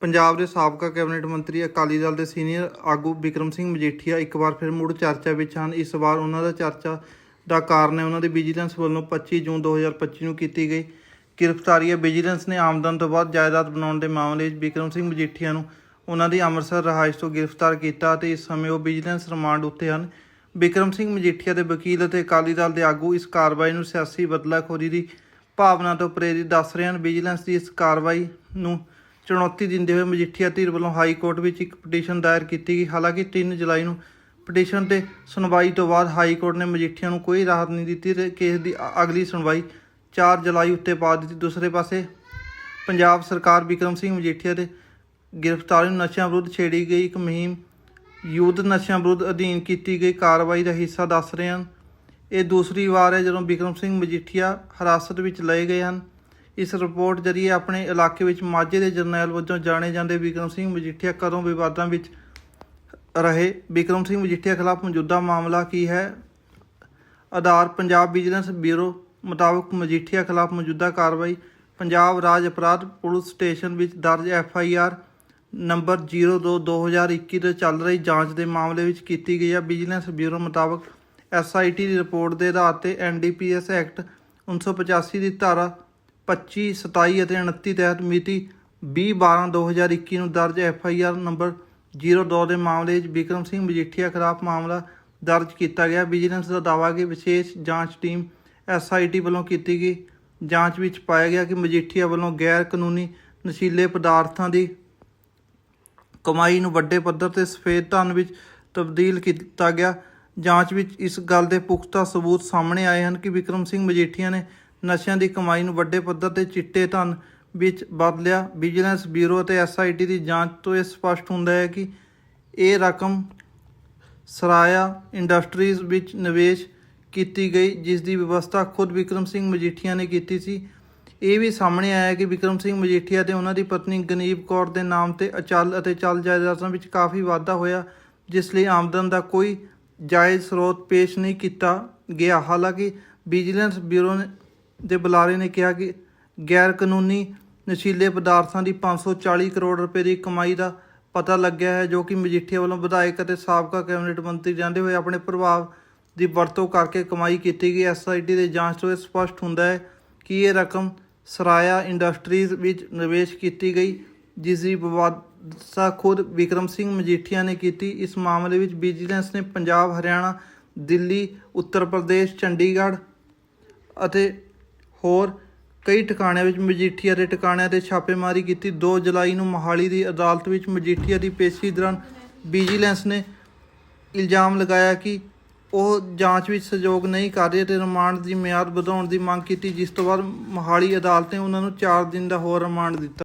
ਪੰਜਾਬ ਦੇ ਸਾਬਕਾ ਕੈਬਨਿਟ ਮੰਤਰੀ ਅਕਾਲੀ ਦਲ ਦੇ ਸੀਨੀਅਰ ਆਗੂ ਬਿਕਰਮ ਸਿੰਘ ਮਜੀਠੀਆ ਇੱਕ ਵਾਰ ਫਿਰ ਮੁੜ ਚਰਚਾ ਵਿੱਚ ਹਨ। ਇਸ ਵਾਰ ਉਹਨਾਂ ਦਾ ਚਰਚਾ ਦਾ ਕਾਰਨ ਹੈ, ਉਹਨਾਂ ਦੀ ਵਿਜੀਲੈਂਸ ਵੱਲੋਂ 25 ਜੂਨ 2025 ਨੂੰ ਕੀਤੀ ਗਈ। ਗ੍ਰਿਫਤਾਰੀ ਹੈ। ਵਿਜੀਲੈਂਸ ਨੇ ਆਮਦਨ ਤੋਂ ਬਾਅਦ ਜਾਇਦਾਦ ਬਣਾਉਣ ਦੇ ਮਾਮਲੇ ਵਿੱਚ ਬਿਕਰਮ ਸਿੰਘ ਮਜੀਠੀਆ ਨੂੰ ਉਹਨਾਂ ਦੀ ਅੰਮ੍ਰਿਤਸਰ ਰਹਾਇਸ਼ ਤੋਂ ਗ੍ਰਿਫਤਾਰ ਕੀਤਾ ਅਤੇ ਇਸ ਸਮੇਂ ਉਹ ਵਿਜੀਲੈਂਸ ਰਿਮਾਂਡ ਉੱਤੇ ਹਨ। ਬਿਕਰਮ ਸਿੰਘ ਮਜੀਠੀਆ ਦੇ ਵਕੀਲ ਅਤੇ ਅਕਾਲੀ ਦਲ ਦੇ ਆਗੂ ਇਸ ਕਾਰਵਾਈ ਨੂੰ ਸਿਆਸੀ ਬਦਲਾਖੋਰੀ ਦੀ ਭਾਵਨਾ ਤੋਂ ਪ੍ਰੇਰਿਤ ਦੱਸ ਰਹੇ ਹਨ। ਵਿਜੀਲੈਂਸ ਦੀ ਇਸ ਕਾਰਵਾਈ ਨੂੰ ਚੁਣੌਤੀ ਦਿੰਦੇ ਹੋਏ ਮਜੀਠੀਆ ਧੀਰ ਵੱਲੋਂ ਹਾਈ ਕੋਰਟ ਵਿੱਚ ਇੱਕ ਪਟੀਸ਼ਨ ਦਾਇਰ ਕੀਤੀ ਗਈ। ਹਾਲਾਂਕਿ 3 ਜੁਲਾਈ ਨੂੰ ਪਟੀਸ਼ਨ ਤੇ ਸੁਣਵਾਈ ਤੋਂ ਬਾਅਦ ਹਾਈ ਕੋਰਟ ਨੇ ਮਜੀਠੀਆ ਨੂੰ ਕੋਈ ਰਾਹਤ ਨਹੀਂ ਦਿੱਤੀ ਤੇ ਕੇਸ ਦੀ ਅਗਲੀ ਸੁਣਵਾਈ 4 ਜੁਲਾਈ ਉੱਤੇ ਪਾ ਦਿੱਤੀ। ਦੂਸਰੇ ਪਾਸੇ ਪੰਜਾਬ ਸਰਕਾਰ ਬਿਕਰਮ ਸਿੰਘ ਮਜੀਠੀਆ ਦੇ ਗ੍ਰਿਫਤਾਰੀ ਨੂੰ ਨਸ਼ਿਆਂ ਵਿਰੁੱਧ ਛੇੜੀ ਗਈ। ਇੱਕ ਮੁਹਿੰਮ ਯੁੱਧ ਨਸ਼ਿਆਂ ਵਿਰੁੱਧ ਅਧੀਨ ਕੀਤੀ ਗਈ। ਕਾਰਵਾਈ ਦਾ ਹਿੱਸਾ ਦੱਸ ਰਹੇ ਹਨ। ਇਹ ਦੂਸਰੀ ਵਾਰ ਹੈ ਜਦੋਂ ਬਿਕਰਮ ਸਿੰਘ ਮਜੀਠੀਆ ਹਿਰਾਸਤ ਵਿੱਚ ਲਏ ਗਏ ਹਨ। ਇਸ ਰਿਪੋਰਟ ਜਰੀਏ ਆਪਣੇ ਇਲਾਕੇ ਵਿੱਚ ਮਾਝੇ ਦੇ ਜਰਨੈਲ ਵਜੋਂ ਜਾਣੇ ਜਾਂਦੇ ਬਿਕਰਮ ਸਿੰਘ ਮਜੀਠੀਆ ਕਦੋਂ ਵਿਵਾਦਾਂ ਵਿੱਚ ਰਹੇ। ਬਿਕਰਮ ਸਿੰਘ ਮਜੀਠੀਆ ਖਿਲਾਫ ਮੌਜੂਦਾ ਮਾਮਲਾ ਕੀ ਹੈ? ਆਧਾਰ ਪੰਜਾਬ ਵਿਜੀਲੈਂਸ ਬਿਊਰੋ ਮੁਤਾਬਕ ਮਜੀਠੀਆ ਖਿਲਾਫ ਮੌਜੂਦਾ ਕਾਰਵਾਈ ਪੰਜਾਬ ਰਾਜ ਅਪਰਾਧ ਪੁਲਿਸ ਸਟੇਸ਼ਨ ਵਿੱਚ ਦਰਜ ਐਫ ਆਈ ਆਰ ਨੰਬਰ 02/2021 ਦੇ ਚੱਲ ਰਹੀ ਜਾਂਚ ਦੇ ਮਾਮਲੇ ਵਿੱਚ ਕੀਤੀ ਗਈ ਹੈ। ਵਿਜੀਲੈਂਸ ਬਿਊਰੋ ਮੁਤਾਬਕ ਐਸ ਆਈ ਟੀ ਦੀ ਰਿਪੋਰਟ ਦੇ ਆਧਾਰ ਤੇ N D P S act 1985 ਦੀ ਧਾਰਾ 25 27 ਅਤੇ 29 ਤਹਿਤ ਮਿਤੀ 20/12/2021 ਨੂੰ ਦਰਜ ਐਫ ਆਈ ਆਰ ਨੰਬਰ 02 ਦੇ ਮਾਮਲੇ ਵਿੱਚ ਬਿਕਰਮ ਸਿੰਘ ਮਜੀਠੀਆ ਖਿਲਾਫ ਮਾਮਲਾ ਦਰਜ ਕੀਤਾ ਗਿਆ। ਵਿਜੀਲੈਂਸ ਦਾ ਦਾਅਵਾ ਕਿ ਵਿਸ਼ੇਸ਼ ਜਾਂਚ ਟੀਮ ਐਸ ਆਈ ਟੀ ਵੱਲੋਂ ਕੀਤੀ ਗਈ ਜਾਂਚ ਵਿੱਚ ਪਾਇਆ ਗਿਆ ਕਿ ਮਜੀਠੀਆ ਵੱਲੋਂ ਗੈਰ ਕਾਨੂੰਨੀ ਨਸ਼ੀਲੇ ਪਦਾਰਥਾਂ ਦੀ ਕਮਾਈ ਨੂੰ ਵੱਡੇ ਪੱਧਰ ਤੇ ਸਫੇਦ ਧਨ ਵਿੱਚ ਤਬਦੀਲ ਕੀਤਾ ਗਿਆ। ਜਾਂਚ ਵਿੱਚ ਇਸ ਗੱਲ ਦੇ ਪੁਖਤਾ ਸਬੂਤ ਸਾਹਮਣੇ ਆਏ ਹਨ ਕਿ ਵਿਕਰਮ ਸਿੰਘ ਮਜੀਠੀਆ ਨੇ ਨਸ਼ਿਆਂ ਦੀ ਕਮਾਈ ਨੂੰ ਵੱਡੇ ਪੱਧਰ ਤੇ ਚਿੱਟੇ ਧਨ ਵਿੱਚ ਬਦਲਿਆ। ਵਿਜੀਲੈਂਸ ਬਿਊਰੋ ਅਤੇ ਐਸਆਈਟੀ ਦੀ ਜਾਂਚ ਤੋਂ ਇਹ ਸਪਸ਼ਟ ਹੁੰਦਾ ਹੈ ਕਿ ਇਹ ਰਕਮ ਸਰਾਇਆ ਇੰਡਸਟਰੀਜ਼ ਵਿੱਚ ਨਿਵੇਸ਼ ਕੀਤੀ ਗਈ, ਜਿਸ ਦੀ ਵਿਵਸਥਾ ਖੁਦ ਵਿਕਰਮ ਸਿੰਘ ਮਜੀਠੀਆ ਨੇ ਕੀਤੀ ਸੀ। ਇਹ ਵੀ ਸਾਹਮਣੇ ਆਇਆ ਕਿ ਵਿਕਰਮ ਸਿੰਘ ਮਜੀਠੀਆ ਤੇ ਉਹਨਾਂ ਦੀ ਪਤਨੀ ਗਨੀਬ ਕੌਰ ਦੇ ਨਾਮ ਤੇ ਅਚਲ ਅਤੇ ਚਲ ਜਾਇਦਾਦਾਂ ਵਿੱਚ ਕਾਫੀ ਵਾਧਾ ਹੋਇਆ, ਜਿਸ ਲਈ ਆਮਦਨ ਦਾ ਕੋਈ ਜਾਇਜ਼ ਸਰੋਤ ਪੇਸ਼ ਨਹੀਂ ਕੀਤਾ ਗਿਆ। ਹਾਲਾਂਕਿ ਵਿਜੀਲੈਂਸ ਬਿਊਰੋ ਨੇ- ਦੇ ਬੁਲਾਰੇ ਨੇ ਕਿਹਾ ਕਿ ਗੈਰ ਕਾਨੂੰਨੀ ਨਸ਼ੀਲੇ ਪਦਾਰਥਾਂ ਦੀ 540 ਕਰੋੜ ਰੁਪਏ ਦੀ ਕਮਾਈ ਦਾ ਪਤਾ ਲੱਗਿਆ ਹੈ, ਜੋ ਕਿ ਮਜੀਠੀਆ ਵੱਲੋਂ ਵਿਧਾਇਕ ਅਤੇ ਸਾਬਕਾ ਕੈਬਨਿਟ ਮੰਤਰੀ ਜਾਂਦੇ ਹੋਏ ਆਪਣੇ ਪ੍ਰਭਾਵ ਦੀ ਵਰਤੋਂ ਕਰਕੇ ਕਮਾਈ ਕੀਤੀ ਗਈ। ਐਸਆਈਟੀ ਦੇ ਜਾਂਚ ਤੋਂ ਇਹ ਸਪਸ਼ਟ ਹੁੰਦਾ ਹੈ ਕਿ ਇਹ ਰਕਮ ਸਰਾਇਆ ਇੰਡਸਟਰੀਜ਼ ਵਿੱਚ ਨਿਵੇਸ਼ ਕੀਤੀ ਗਈ, ਜਿਸ ਦੀ ਵਿਵਾਦਤਾ ਖੁਦ ਵਿਕਰਮ ਸਿੰਘ ਮਜੀਠੀਆ ਨੇ ਕੀਤੀ। ਇਸ ਮਾਮਲੇ ਵਿੱਚ ਵਿਜੀਲੈਂਸ ਨੇ ਪੰਜਾਬ, ਹਰਿਆਣਾ, ਦਿੱਲੀ, ਉੱਤਰ ਪ੍ਰਦੇਸ਼, ਚੰਡੀਗੜ੍ਹ ਅਤੇ ਹੋਰ ਕਈ ਟਿਕਾਣਿਆਂ ਵਿੱਚ ਮਜੀਠੀਆ ਦੇ ਟਿਕਾਣਿਆਂ ਤੇ ਛਾਪੇਮਾਰੀ ਕੀਤੀ। 2 ਜੁਲਾਈ ਨੂੰ ਮੋਹਾਲੀ ਦੀ ਅਦਾਲਤ ਵਿੱਚ ਮਜੀਠੀਆ ਦੀ ਪੇਸ਼ੀ ਦੌਰਾਨ ਵਿਜੀਲੈਂਸ ਨੇ ਇਲਜ਼ਾਮ ਲਗਾਇਆ ਕਿ ਉਹ ਜਾਂਚ ਵਿੱਚ ਸਹਿਯੋਗ ਨਹੀਂ ਕਰ ਰਹੇ ਤੇ ਰਿਮਾਂਡ ਦੀ ਮਿਆਦ ਵਧਾਉਣ ਦੀ ਮੰਗ ਕੀਤੀ, ਜਿਸ ਤੋਂ ਬਾਅਦ ਮੋਹਾਲੀ ਅਦਾਲਤ ਨੇ ਉਹਨਾਂ ਨੂੰ 4 ਦਿਨ ਦਾ ਹੋਰ ਰਿਮਾਂਡ ਦਿੱਤਾ।